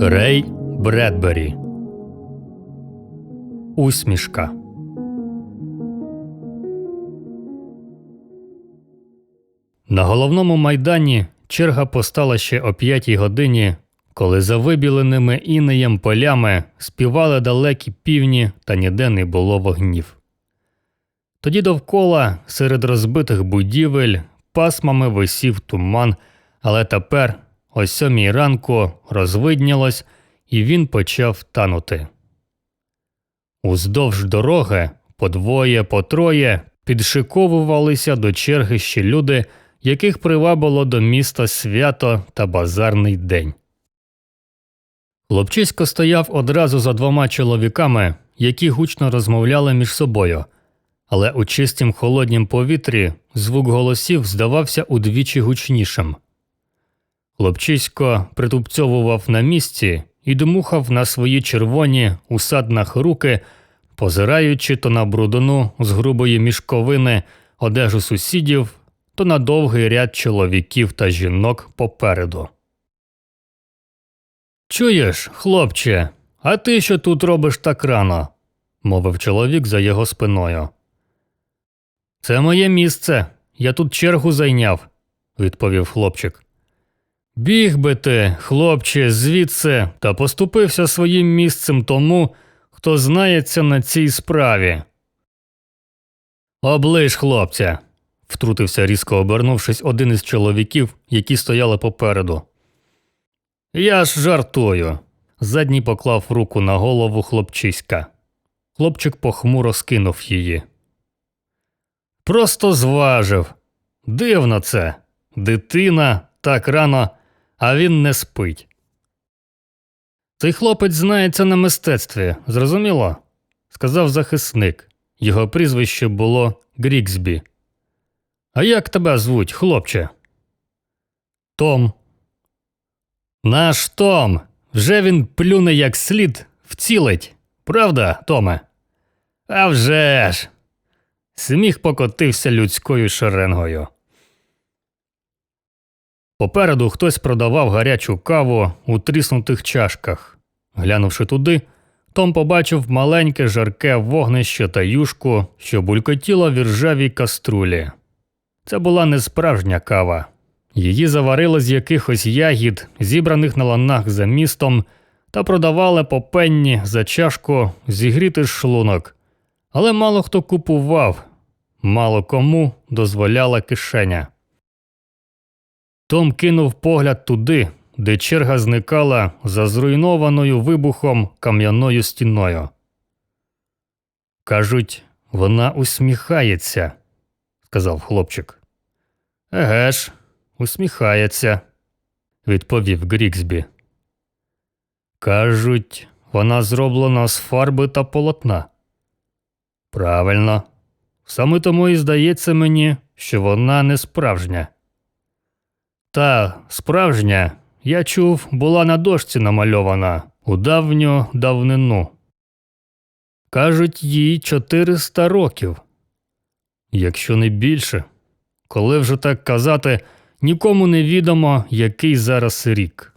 Рей Бредбері. Усмішка. На головному майдані черга постала ще о п'ятій годині, коли за вибіленими інеєм полями співали далекі півні та ніде не було вогнів. Тоді довкола, серед розбитих будівель, пасмами висів туман, але тепер, о сьомій ранку, розвиднілось, і він почав танути. Уздовж дороги по двоє, по троє підшиковувалися до черги ще люди, яких привабило до міста свято та базарний день. Хлопчисько стояв одразу за двома чоловіками, які гучно розмовляли між собою, але у чистім холоднім повітрі звук голосів здавався удвічі гучнішим. Хлопчисько притупцьовував на місці і дмухав на свої червоні у саднах руки, позираючи то на брудну з грубої мішковини одежу сусідів, то на довгий ряд чоловіків та жінок попереду. Чуєш, хлопче, а ти що тут робиш так рано? мовив чоловік за його спиною. Це моє місце. Я тут чергу зайняв, відповів хлопчик. Біг би ти, хлопче, звідси та поступився своїм місцем тому, хто знається на цій справі. Оближ, хлопця, втрутився різко обернувшись один із чоловіків, які стояли попереду. Я ж жартую. Задній поклав руку на голову хлопчиська. Хлопчик похмуро скинув її. Просто зважив. Дивно це. Дитина так рано, а він не спить. Цей хлопець знається на мистецтві, зрозуміло? сказав захисник. Його прізвище було Гріксбі. А як тебе звуть, хлопче? Том. Наш Том. Вже він плюне як слід вцілить. Правда, Томе? «А вже ж!» Сміх покотився людською шеренгою. Попереду хтось продавав гарячу каву у тріснутих чашках. Глянувши туди, Том побачив маленьке жарке вогнище та юшку, що булькотіло в іржавій каструлі. Це була не справжня кава. Її заварили з якихось ягід, зібраних на ланах за містом, та продавали по пенні за чашку зігріти шлунок. Але мало хто купував, мало кому дозволяла кишеня. Том кинув погляд туди, де черга зникала за зруйнованою вибухом кам'яною стіною. Кажуть, вона усміхається, сказав хлопчик. Еге ж, усміхається, відповів Гріксбі. Кажуть, вона зроблена з фарби та полотна. Правильно. Саме тому і здається мені, що вона не справжня. Та справжня, я чув, була на дошці намальована у давню давнину. Кажуть, їй 400 років. Якщо не більше, коли вже так казати, нікому не відомо, який зараз рік.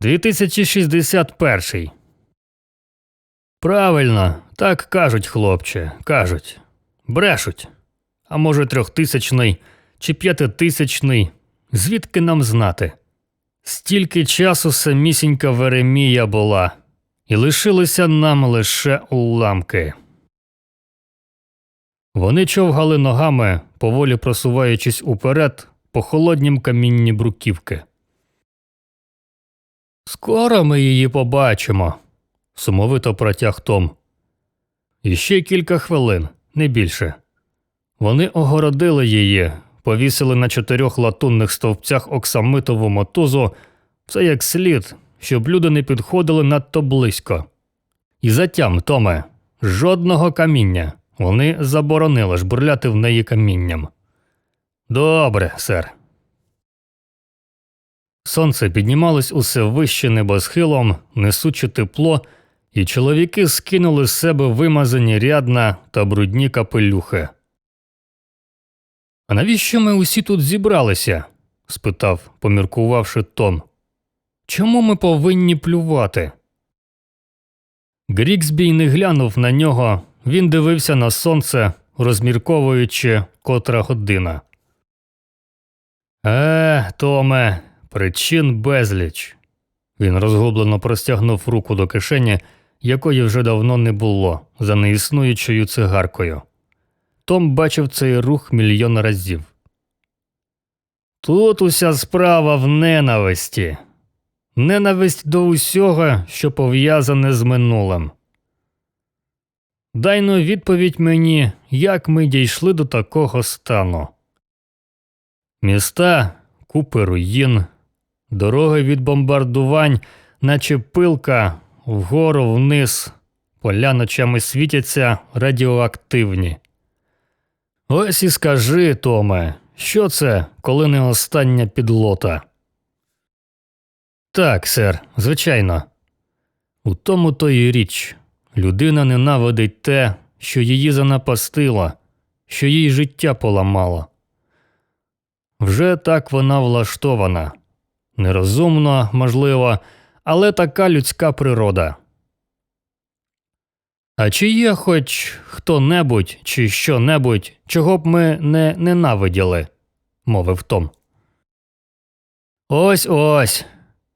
2061. Правильно, так кажуть, хлопче, кажуть. Брешуть. А може, трьохтисячний чи п'ятитисячний. Звідки нам знати? Стільки часу самісінька Веремія була, і лишилися нам лише уламки. Вони човгали ногами, поволі просуваючись уперед по холоднім камінні бруківки. Скоро ми її побачимо, сумовито протяг Том. Іще кілька хвилин, не більше. Вони огородили її, повісили на чотирьох латунних стовпцях оксамитову мотузу, все як слід, щоб люди не підходили надто близько. І затям, Томе, жодного каміння. Вони заборонили жбурляти в неї камінням. Добре, сер. Сонце піднімалось усе вище небосхилом, несучи тепло, і чоловіки скинули з себе вимазані рядна та брудні капелюхи. А навіщо ми усі тут зібралися? спитав, поміркувавши Том. Чому ми повинні плювати? Гріксбій не глянув на нього, він дивився на сонце, розмірковуючи котра година. Е, Томе, причин безліч. Він розгублено простягнув руку до кишені, якої вже давно не було, за неіснуючою цигаркою. Том бачив цей рух мільйон разів. Тут уся справа в ненависті. Ненависть до усього, що пов'язане з минулим. Дай ну відповідь мені, як ми дійшли до такого стану. Міста, купи руїн, дороги від бомбардувань, наче пилка, вгору вниз, поля ночами світяться радіоактивні. Ось і скажи, Томе, що це, коли не остання підлота? Так, сер, звичайно. У тому то і річ. Людина ненавидить те, що її занапастило, що їй життя поламало. Вже так вона влаштована. Нерозумно, можливо, але така людська природа. А чи є хоч хто-небудь чи що-небудь, чого б ми не ненавиділи? мовив Том. Ось ось.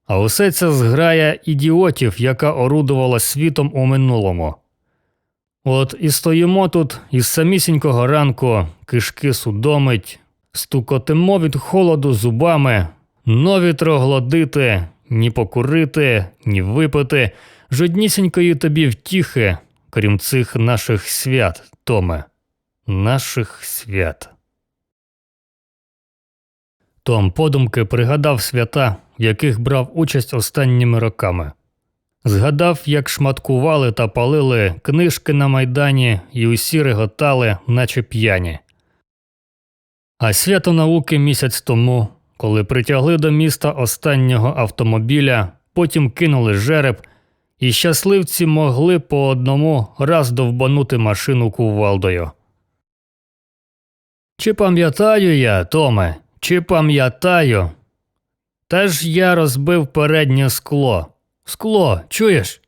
А усе це зграя ідіотів, яка орудувала світом у минулому. От і стоїмо тут із самісінького ранку, кишки судомить, стукотимо від холоду зубами, нові троглодити, ні покурити, ні випити, жоднісінької тобі втіхи, крім цих наших свят, Томе, наших свят. Том подумки пригадав свята, в яких брав участь останніми роками. Згадав, як шматкували та палили книжки на майдані і усі реготали, наче п'яні. А свято науки місяць тому, коли притягли до міста останнього автомобіля, потім кинули жереб, і щасливці могли по одному раз довбанути машину кувалдою. Чи пам'ятаю я, Томе, чи пам'ятаю? Та ж я розбив переднє скло. Скло, чуєш?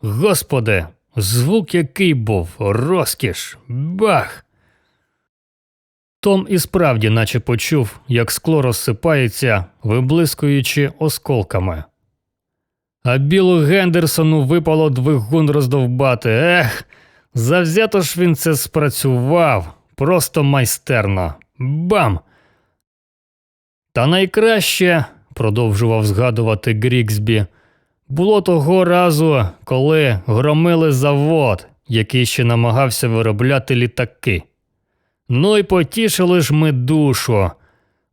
Господи, звук який був, розкіш, бах. Том і справді наче почув, як скло розсипається, виблискуючи осколками. А білу Гендерсону випало двигун роздовбати. Ех, завзято ж він це спрацював, просто майстерно. Бам! Та найкраще, продовжував згадувати Гріксбі, було того разу, коли громили завод, який ще намагався виробляти літаки. Ну і потішили ж ми душу,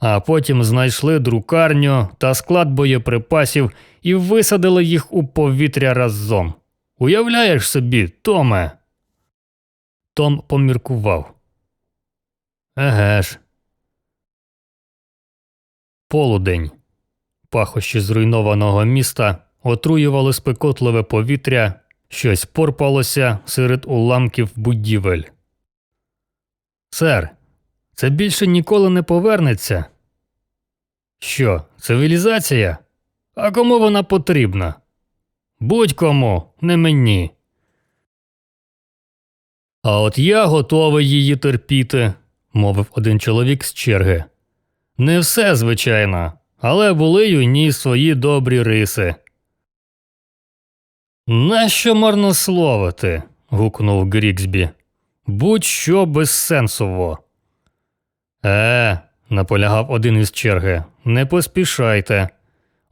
а потім знайшли друкарню та склад боєприпасів і висадили їх у повітря разом. Уявляєш собі, Томе? Том поміркував. Еге ж. Полудень. Пахощі зруйнованого міста отруювали спекотливе повітря, щось порпалося серед уламків будівель. Сер, це більше ніколи не повернеться. Що, цивілізація? А кому вона потрібна? Будь-кому, не мені. А от я готовий її терпіти, мовив один чоловік з черги. Не все, звичайно, але були й у ній свої добрі риси. Нащо марнословити? гукнув Гріксбі. Будь-що безсенсово. Е, наполягав один із черги, не поспішайте.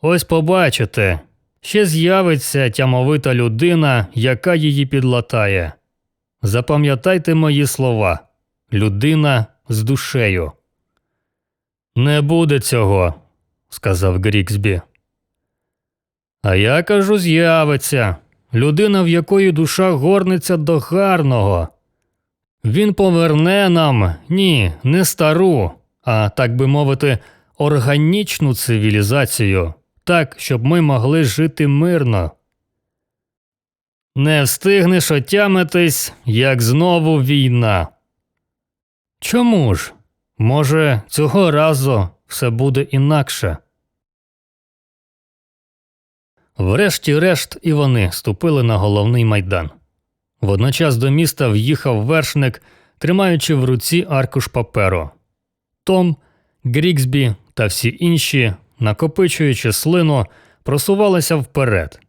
Ось побачите, ще з'явиться тямовита людина, яка її підлатає. Запам'ятайте мої слова людина з душею. Не буде цього, сказав Гріксбі. А я кажу, з'явиться людина, в якої душа горниться до гарного. Він поверне нам ні, не стару, а так би мовити, органічну цивілізацію, так, щоб ми могли жити мирно. Не встигнеш отямитись, як знову війна. Чому ж? Може, цього разу все буде інакше. Врешті-решт і вони ступили на головний майдан. Водночас до міста в'їхав вершник, тримаючи в руці аркуш паперу. Том, Гріксбі та всі інші, накопичуючи слину, просувалися вперед.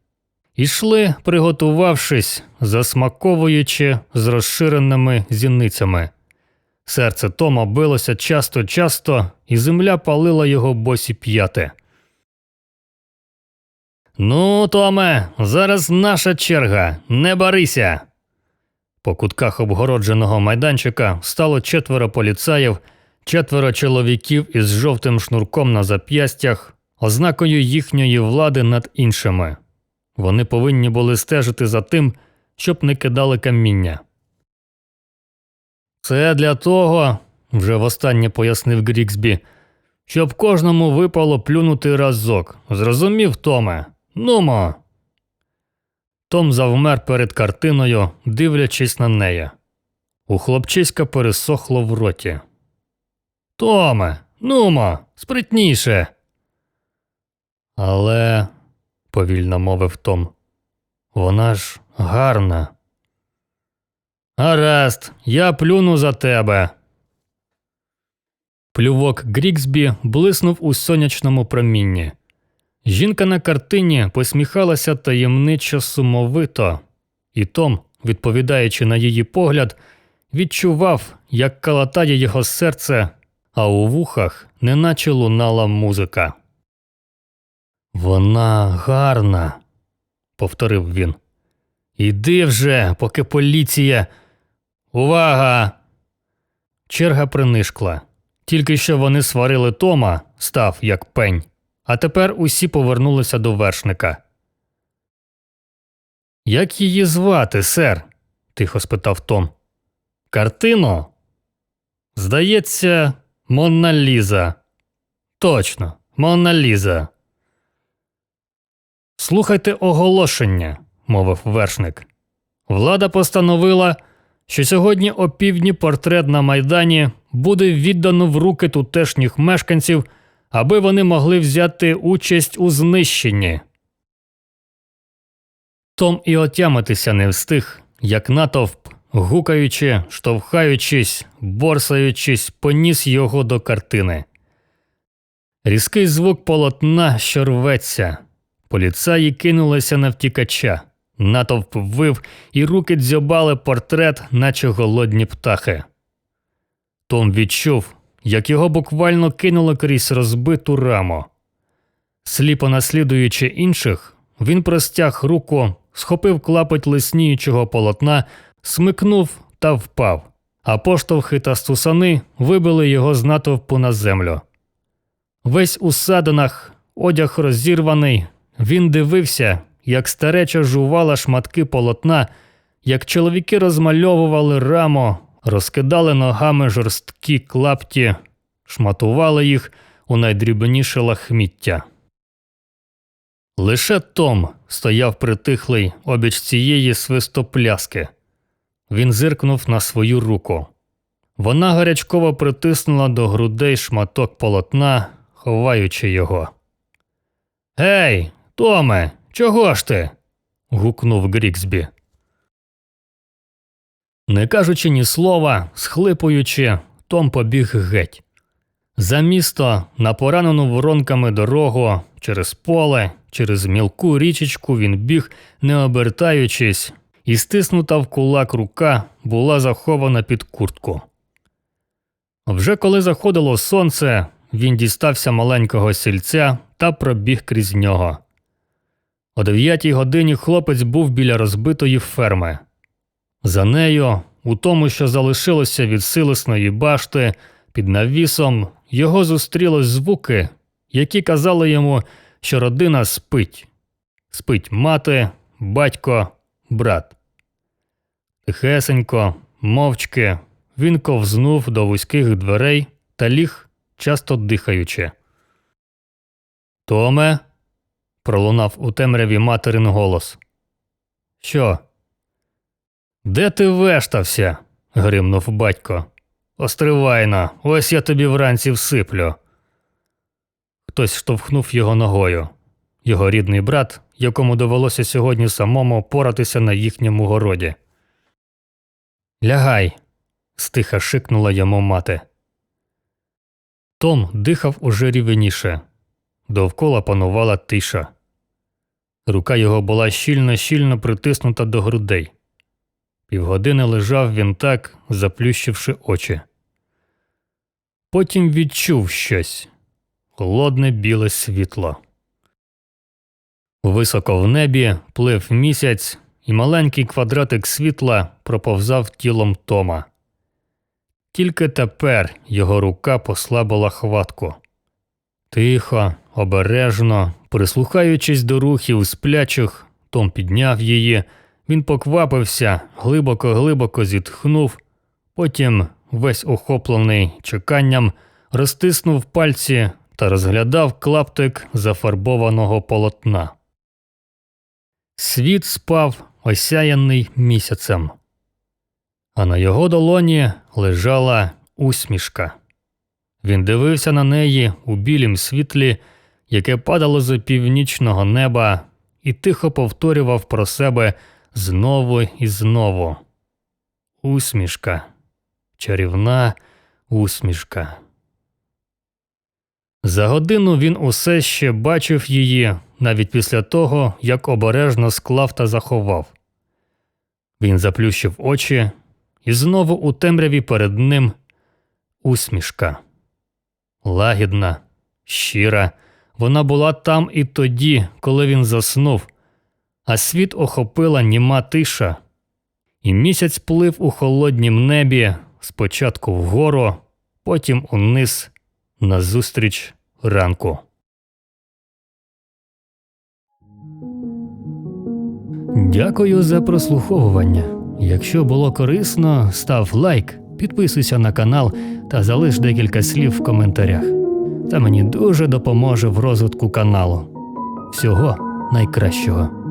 Ішли, приготувавшись, засмаковуючи з розширеними зіницями. Серце Тома билося часто-часто, і земля палила його босі п'яти. Ну, Томе, зараз наша черга, не барися. По кутках обгородженого майданчика стало четверо поліцаїв, четверо чоловіків із жовтим шнурком на зап'ястях, ознакою їхньої влади над іншими. Вони повинні були стежити за тим, щоб не кидали каміння. Це для того, вже востаннє пояснив Гріксбі, щоб кожному випало плюнути разок. Зрозумів, Томе? Нумо. Том завмер перед картиною, дивлячись на неї. У хлопчиська пересохло в роті. Томе, нумо, спритніше. Але, повільно мовив Том, вона ж гарна. Гаразд, я плюну за тебе. Плювок Гріксбі блиснув у сонячному промінні. Жінка на картині посміхалася таємничо сумовито, і Том, відповідаючи на її погляд, відчував, як калатає його серце, а у вухах неначе лунала музика. Вона гарна, повторив він. Іди вже, поки поліція. Увага! Черга принишкла. Тільки що вони сварили Тома, став як пень, а тепер усі повернулися до вершника. Як її звати, сер? тихо спитав Том. Картину? Здається, Монна Ліза. Точно, Монна Ліза. Слухайте оголошення, мовив вершник. Влада постановила, що сьогодні о півдні портрет на Майдані буде віддано в руки тутешніх мешканців, аби вони могли взяти участь у знищенні. Том і отямитися не встиг, як натовп, гукаючи, штовхаючись, борсаючись, поніс його до картини. Різкий звук полотна, що рветься. Поліцаї кинулися на втікача. Натовп вив, і руки дзьобали портрет, наче голодні птахи. Том відчув, як його буквально кинуло крізь розбиту раму. Сліпо наслідуючи інших, він простяг руку, схопив клапоть лисніючого полотна, смикнув та впав, а поштовхи та стусани вибили його з натовпу на землю. Весь у садинах, одяг розірваний, він дивився, як стареча жувала шматки полотна, як чоловіки розмальовували раму, розкидали ногами жорсткі клапті, шматували їх у найдрібніше лахміття. Лише Том стояв притихлий обіч цієї свистопляски. Він зиркнув на свою руку. Вона гарячково притиснула до грудей шматок полотна, ховаючи його. Гей, Томе, чого ж ти? гукнув Гріксбі. Не кажучи ні слова, схлипуючи, Том побіг геть. За місто на поранену воронками дорогу, через поле, через мілку річечку він біг, не обертаючись, і стиснута в кулак рука була захована під куртку. Вже коли заходило сонце, він дістався маленького сільця та пробіг крізь нього. О дев'ятій годині хлопець був біля розбитої ферми. За нею, у тому, що залишилося від силисної башти, під навісом, його зустріли звуки, які казали йому, що родина спить. Спить мати, батько, брат. Тихесенько, мовчки, він ковзнув до вузьких дверей та ліг, часто дихаючи. Томе, пролунав у темряві материн голос. Що? Де ти вештався? гримнув батько. Остривайно, ось я тобі вранці всиплю. Хтось штовхнув його ногою. Його рідний брат якому довелося сьогодні самому поратися на їхньому городі. Лягай, стиха шикнула йому мати. Том дихав уже рівніше. Довкола панувала тиша. Рука його була щільно-щільно притиснута до грудей. Півгодини лежав він так, заплющивши очі. Потім відчув щось холодне біле світло. Високо в небі плив місяць, і маленький квадратик світла проповзав тілом Тома. Тільки тепер його рука послабила хватку. Тихо, обережно, прислухаючись до рухів сплячих, Том підняв її, він поквапився, глибоко-глибоко зітхнув, потім, весь охоплений чеканням, розтиснув пальці та розглядав клаптик зафарбованого полотна. Світ спав, осяяний місяцем, а на його долоні лежала усмішка. Він дивився на неї у білім світлі, яке падало з північного неба, і тихо повторював про себе знову і знову. Усмішка, чарівна усмішка. За годину він усе ще бачив її, навіть після того, як обережно склав та заховав. Він заплющив очі, і знову у темряві перед ним усмішка. Лагідна, щира, вона була там і тоді, коли він заснув, а світ охопила німа тиша, і місяць плив у холоднім небі спочатку вгору, потім униз, назустріч ранку. Дякую за прослуховування. Якщо було корисно, став лайк, підписуйся на канал та залиш декілька слів в коментарях. Це мені дуже допоможе в розвитку каналу. Всього найкращого.